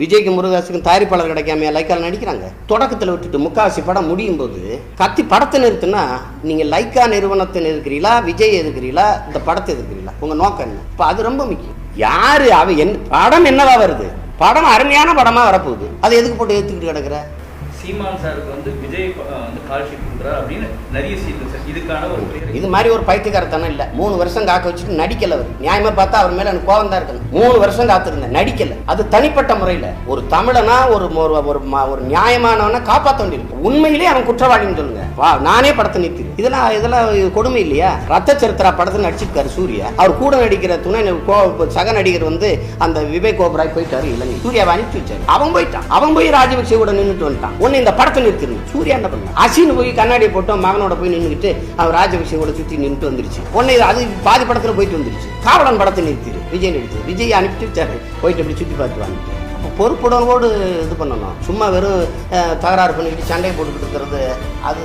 விஜய்க்கு முருகதாஸுக்கும் தயாரிப்பாளர் கிடைக்காம லைக்கால் நடிக்கிறாங்க? தொடக்கத்தில் விட்டுட்டு முக்காவாசி படம் முடியும் போது கத்தி படத்தை நிறுத்துனா நீங்க லைக்கா நிறுவனத்தை எதிர்க்கிறீங்களா விஜய் எதிர்க்கிறீங்களா? இந்த படத்தை எதிர்க்கிறீங்களா? உங்க நோக்கம் என்ன? இப்போ அது ரொம்ப முக்கியம். யாரு அவ என் படம் என்னவா வருது? படம் அருமையான படமா வரப்போகுது. அதை எதுக்கு போட்டு ஏத்துக்கிட்டு கிடக்குற? சீமான் சாருக்கு வந்து விஜய் அஹ், வந்து கால்ஷீட் பண்றாரு அப்படின்னு நிறைய சீட் சார். இதுக்கான ஒரு இது மாதிரி ஒரு பைத்தியக்காரத்தனம் இல்லை. மூணு வருஷம் காக்க வச்சுட்டு நடிக்கல அவர். நியாயமா பார்த்தா அவர் மேல எனக்கு கோவம் தான் இருக்கணும் மூணு வருஷம் காத்திருந்தேன். நடிக்கல. அது தனிப்பட்ட முறையில். ஒரு தமிழனா ஒரு ஒரு ஒரு நியாயமானவனை காப்பாற்ற வேண்டியிருக்கு. உண்மையிலேயே அவன் குற்றவாளின்னு சொல்லுங்க. வா நானே படத்தை நிறுத்திடு. இதெல்லாம் இதெல்லாம் கொடுமை இல்லையா? ரத்த சரித்திரா படத்தில் நடிச்சிருக்காரு சூர்யா. அவர் கூட நடிக்கிற துணை சக நடிகர் வந்து அந்த விவேக் ஓபராய் போயிட்டாரு இலங்கை சூர்யாவை அனுப்பிச்சு வச்சாரு. அவன் போயிட்டான். அவன் போய் ராஜபக்சே கூட நின்றுட்டு வந்துட்டான். ஒன்னு இந்த படத்தை நிறுத்திரு சூர்யா என்ன பண்ண அசின்னு போய் கண்ணாடியை போட்டோம் மகனோட போய் நின்றுக்கிட்டு அவர் ராஜபக்சே கூட சுற்றி நின்றுட்டு வந்துருச்சு. உன்னை இது அது பாதி படத்துல போயிட்டு வந்துருச்சு. காவலன் படத்தை நிறுத்திடு விஜய் நடிச்சு விஜய் அனுப்பிச்சு போயிட்டு அப்படி சுற்றி பார்த்து வாங்கிட்டு பொறுப்புணர்வோடு இது பண்ணணும். சும்மா வெறும் தகராறு பண்ணிக்கிட்டு சண்டை போட்டுக்கிட்டு இருக்கிறது அது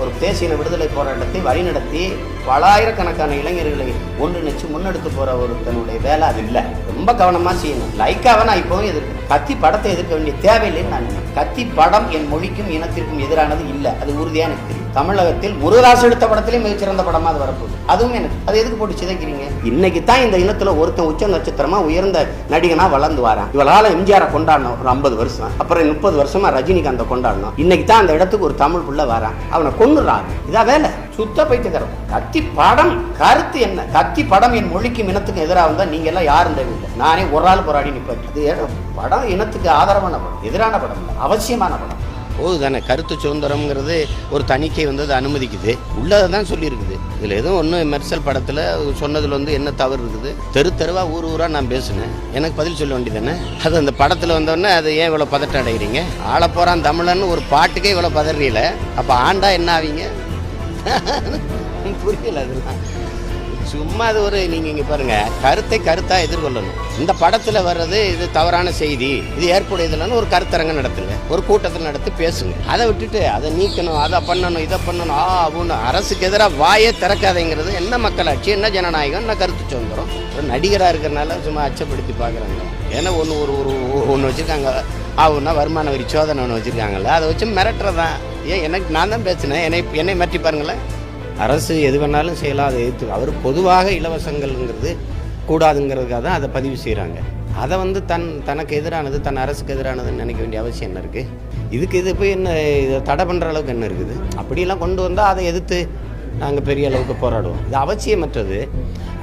ஒரு தேசிய விடுதலை போராட்டத்தை வழிநடத்தி பலாயிரக்கணக்கான இளைஞர்களை ஒன்றிணைச்சு முன்னெடுத்து போகிற ஒருத்தனுடைய வேலை அது இல்லை. ரொம்ப கவனமாக செய்யணும். லைக்காக நான் இப்போவும் எதிர்க்கிறேன் கத்தி படத்தை எதிர்க்க வேண்டிய தேவையில்லைன்னு நான் கத்தி படம் என் மொழிக்கும் இனத்திற்கும் எதிரானது இல்லை. அது உறுதியாக எனக்கு தெரியும். தமிழகத்தில் முருகதாஸ் எடுத்த படத்திலே மிகச்சிறந்த படமா அது வரப்போகுது. அதுவும் எனக்கு. அது எதுக்கு போட்டு சிதைக்கிறீங்க? இன்னைக்கு தான் இந்த இனத்துல ஒருத்தன் உச்ச நட்சத்திரமா உயர்ந்த நடிகனா வளர்ந்து வரான். இவளால எம்ஜிஆரை கொண்டாடணும். ஒரு ஐம்பது வருஷம். அப்புறம் முப்பது வருஷமா ரஜினிகாந்தை கொண்டாடணும். இன்னைக்கு தான் அந்த இடத்துக்கு ஒரு தமிழ் புள்ள வரான். அவனை கொண்டுறாங்க இதா வேலை. சுத்த பைத்துக்கிறோம் கத்தி படம். கருத்து என்ன? கத்தி படம் என் மொழிக்கும் இனத்துக்கும் எதிராக இருந்தால் நீங்க எல்லாம் யாரும் தேவையில்லை. நானே ஒரு ஆள் போராடி நிப்பாட்டு அது படம் இனத்துக்கு ஆதரவான படம். எதிரான படம். இல்லை அவசியமான படம். போது தானே கருத்து சுதந்திரம்ங்கிறது ஒரு தணிக்கை வந்து அதை அனுமதிக்குது. உள்ளதை தான் சொல்லியிருக்குது. இதில் எதுவும் ஒன்றும் மெர்சல் படத்தில் சொன்னதில் வந்து என்ன தவறு இருக்குது? தெரு தெருவாக ஊர் ஊராக நான் பேசினேன். எனக்கு பதில் சொல்ல வேண்டியதானே அது அந்த படத்தில் வந்தோடனே அது ஏன் இவ்வளோ பதட்டம் அடைகிறீங்க ஆள போகிறான் தமிழன்னு ஒரு பாட்டுக்கே இவ்வளோ பதறீல அப்போ ஆண்டா என்ன ஆவீங்க? புரியல அதெல்லாம். சும்மா அது ஒரு நீங்க இங்க பாருங்க கருத்தை கருத்தா எதிர்கொள்ளணும். இந்த படத்துல வர்றது இது தவறான செய்தி இது ஏற்புடையதுலன்னு ஒரு கருத்தரங்கம் நடத்துங்க ஒரு கூட்டத்தில் நடத்தி பேசுங்க. அதை விட்டுட்டு அதை நீக்கணும் அதை பண்ணணும் இதை பண்ணணும் ஆ அப்படின்னு அரசுக்கு எதிராக வாயே திறக்காதேங்கிறது என்ன மக்களாட்சி என்ன ஜனநாயகம் என்ன கருத்து சுதந்திரம்? ஒரு நடிகராக இருக்கிறனால சும்மா அச்சப்படுத்தி பார்க்குறாங்க ஏன்னா ஒன்று ஒரு ஒரு ஒன்று வச்சுருக்காங்க. ஆகுன்னா வருமான வரி சோதனை ஒன்று வச்சுருக்காங்கல்ல. அதை வச்சு மிரட்டுறதான் ஏன் எனக்கு நான் தான் பேசினேன். என்னை என்னை மிரட்டி பாருங்களேன். அரசு எது வேணாலும் செய்யலாம் அதை எதிர்த்து அவர் பொதுவாக இலவசங்கள்ங்கிறது கூடாதுங்கிறதுக்காக தான் அதை பதிவு செய்கிறாங்க அதை வந்து தன் தனக்கு எதிரானது தன் அரசுக்கு எதிரானதுன்னு நினைக்க வேண்டிய அவசியம் என்ன இருக்குது இதுக்கு இது போய் என்ன இதை தடை பண்ணுற அளவுக்கு என்ன இருக்குது? அப்படியெல்லாம் கொண்டு வந்தால் அதை எதிர்த்து நாங்கள் பெரிய அளவுக்கு போராடுவோம். இது அவசியமற்றது.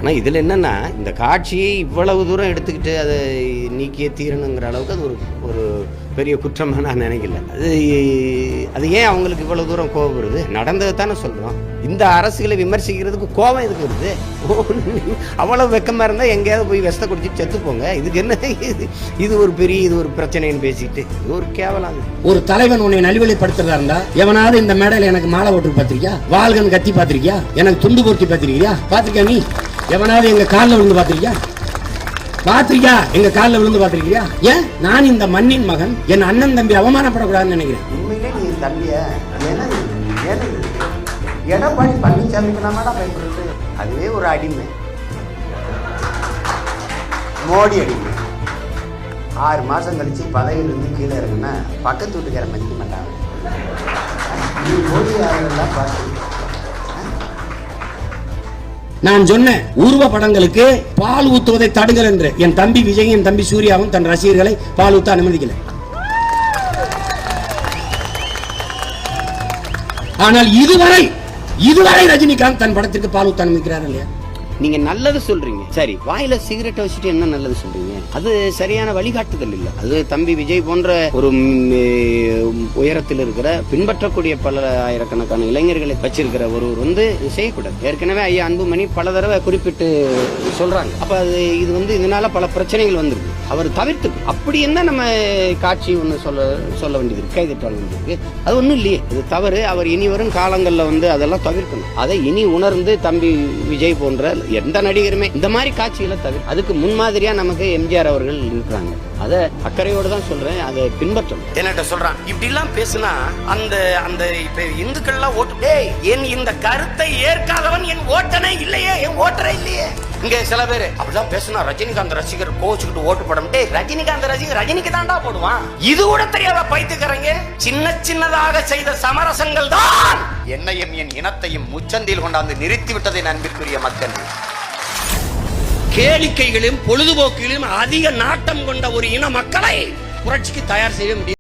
ஆனால் இதில் என்னென்னா இந்த காட்சியை இவ்வளவு தூரம் எடுத்துக்கிட்டு அதை நீக்கியே தீரணுங்கிற அளவுக்கு அது ஒரு ஒரு பெரிய குற்றமாக நான் நினைக்கல. அது அது ஏன் அவங்களுக்கு இவ்வளவு தூரம் கோபம் வருது? நடந்தது தானே சொல்கிறோம் இந்த அரசுகளை விமர்சிக்கிறதுக்கு கோபம் எதுக்கு வருது? அவ்வளவு வெக்கமாக இருந்தால் எங்கேயாவது போய் விஷத்தை குடிச்சிட்டு செத்து போங்க. இதுக்கு என்ன இது? இது ஒரு பெரிய இது ஒரு பிரச்சனைன்னு பேசிட்டு இது ஒரு கேவலம் ஒரு தலைவன் உன்னை நல்வழிப்படுத்துறதா இருந்தா எவனாவது இந்த மேடையில் எனக்கு மாலை ஓட்டு பார்த்துருக்கியா? வாள்கன் கத்தி பார்த்துருக்கியா? எனக்கு துண்டு பொருத்தி பார்த்துருக்கியா? பாத்திருக்கியா நீ? எவனாவது எங்க காலில் விழுந்து பார்த்துருக்கியா? பாத்திருக்கியா எங்க காலில் விழுந்து பாத்திருக்கியா ஏன்? நான் இந்த மண்ணின் மகன். என் அண்ணன் தம்பி அவமானப்படக்கூடாதுன்னு நினைக்கிறேன். நீ எடப்பாடி பழனிசாமிக்கு நான் மேடம் அதுவே ஒரு அடிமை. மோடி அடிமை. ஆறு மாசம் கழிச்சு பதவியிலிருந்து கீழே இருக்குன்னா பக்கத்து வீட்டுக்கார மதிக்க மாட்டாங்க நீ மோடி ஆளுநர்லாம் பார்த்து. நான் சொன்னேன் உருவ படங்களுக்கு பால் ஊத்துவதை தடுங்கள் என்று. என் தம்பி விஜய் என் தம்பி சூர்யாவும் தன் ரசிகர்களை பால் ஊத்த அனுமதிக்கல. ஆனால் இதுவரை இதுவரை ரஜினிகாந்த் தன் படத்திற்கு பால் ஊத்த அனுமதிக்கிறார் இல்லையா? நீங்க நல்லது சொல்றீங்க. சரி வாயில சிகரெட்டை வச்சுட்டு என்ன நல்லது சொல்றீங்க? அது சரியான வழிகாட்டுதல் இல்ல. அது தம்பி விஜய் போன்ற ஒரு உயரத்தில் இருக்கிற பின்பற்றக்கூடிய பல ஆயிரக்கணக்கான இளைஞர்களை வச்சிருக்கிற ஒருவர் வந்து செய்யக்கூடாது. ஏற்கனவே ஐயா அன்புமணி பல தடவை குறிப்பிட்டு சொல்றாங்க. அப்ப அது இது வந்து இதனால பல பிரச்சனைகள் வந்திருக்கு. அவர் தவிர்த்து அப்படி என்ன நம்ம காட்சி ஒன்று சொல்ல சொல்ல வேண்டியது இருக்கு? கைதிட்டு அது ஒன்றும் இல்லையே. இது தவறு. அவர் இனி வரும் காலங்களில் வந்து அதெல்லாம் தவிர்க்கணும். அதை இனி உணர்ந்து தம்பி விஜய் போன்ற எந்த நடிகருமே இந்த மாதிரி காட்சிகளை தவிர அதுக்கு முன்மாதிரியா நமக்கு எம்ஜிஆர் அவர்கள் இருக்கிறாங்க அதை அக்கறையோடு தான் சொல்றேன் அதை பின்பற்றும் என்னட்ட சொல்றான்? இப்படி எல்லாம் பேசினா அந்த அந்த இப்ப இந்துக்கள்லாம் ஓட்டு என் இந்த கருத்தை ஏற்காதவன் என் ஓட்டனே இல்லையே என் ஓட்டரே இல்லையே. இங்க சில பேர் அப்படிதான் பேசுனா ரஜினிகாந்த் ரசிகர் கோச்சுக்கிட்டு ஓட்டு போட டே ரஜினிகாந்த் ரசிகர் ரஜினிக்கு தாண்டா போடுவான். இது கூட தெரியாத பைத்துக்கிறங்க சின்ன சின்னதாக செய்த சமரசங்கள் தான் என்னையும் என் இனத்தையும் முச்சந்தில் கொண்டாந்து நிறுத்திவிட்டதை விட்டதை மக்கள். கேளிக்கைகளிலும் பொழுதுபோக்கிலும் அதிக நாட்டம் கொண்ட ஒரு இன மக்களை புரட்சிக்கு தயார் செய்ய முடியும்.